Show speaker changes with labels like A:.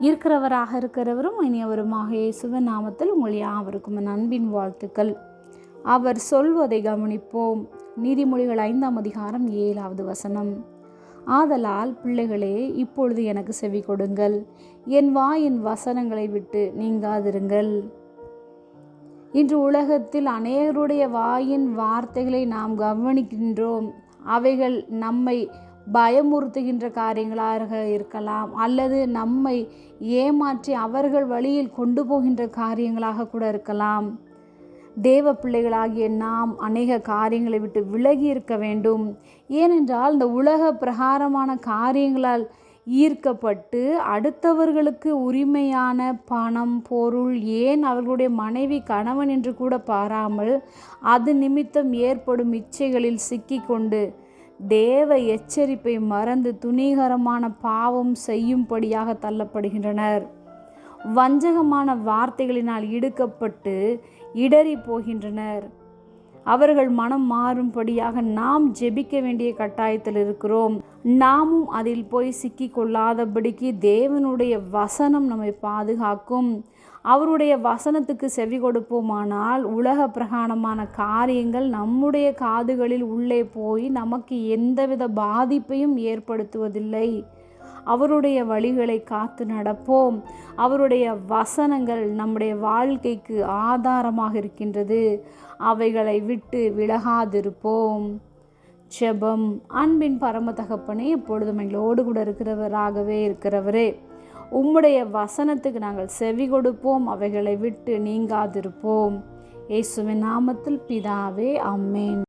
A: இருக்கிறவராக இருக்கிறவரும் இனியவருமாக இயேசுவின் நாமத்தில் உங்கள் யாவருக்கும் நண்பின் அன்பின் வாழ்த்துக்கள். அவர் சொல்வதை கவனிப்போம். நீதிமொழிகள் ஐந்தாம் அதிகாரம் ஏழாவது வசனம். ஆதலால் பிள்ளைகளே இப்பொழுது எனக்கு செவி கொடுங்கள். என் வாயின் வசனங்களை விட்டு நீங்காதிருங்கள். இன்று உலகத்தில் அநேகருடைய வாயின் வார்த்தைகளை நாம் கவனிக்கின்றோம். அவைகள் நம்மை பயமுறுத்துகின்ற காரியங்களாக இருக்கலாம். அல்லது நம்மை ஏமாற்றி அவர்கள் வழியில் கொண்டு போகின்ற காரியங்களாக கூட இருக்கலாம். தேவ பிள்ளைகளாகிய நாம் அநேக காரியங்களை விட்டு விலகி இருக்க வேண்டும். ஏனென்றால் இந்த உலக பிரகாரமான காரியங்களால் ஈர்க்கப்பட்டு அடுத்தவர்களுக்கு உரிமையான பணம் பொருள் ஏன் அவர்களுடைய மனைவி கணவன் என்று கூட பாராமல் அது நிமித்தம் ஏற்படும் இச்சைகளில் சிக்கிக்கொண்டு தேவ எச்சரிப்பை மறந்து துணிகரமான பாவம் செய்யும்படியாக தள்ளப்படுகின்றனர். வஞ்சகமான வார்த்தைகளினால் இடுக்கப்பட்டு இடறி போகின்றனர். அவர்கள் மனம் மாறும்படியாக நாம் ஜெபிக்க வேண்டிய கட்டாயத்தில் இருக்கிறோம். நாமும் அதில் போய் சிக்கி கொள்ளாதபடிக்கு தேவனுடைய வசனம் நம்மை பாதுகாக்கும். அவருடைய வசனத்துக்கு செவி கொடுப்போமானால் உலக பிரகாணமான காரியங்கள் நம்முடைய காதுகளில் உள்ளே போய் நமக்கு எந்தவித பாதிப்பையும் ஏற்படுத்துவதில்லை. அவருடைய வழிகளை காத்து நடப்போம். அவருடைய வசனங்கள் நம்முடைய வாழ்க்கைக்கு ஆதாரமாக இருக்கின்றது. அவைகளை விட்டு விலகாதிருப்போம். செபம் அன்பின் பரம தகப்பனே எப்பொழுதும் எங்களோடு கூட இருக்கிறவராகவே இருக்கிறவரே. உம்முடைய வசனத்துக்கு நாங்கள் செவி கொடுப்போம் அவைகளை விட்டு நீங்காதிருப்போம். இயேசுவின் நாமத்தில் பிதாவே அம்மேன்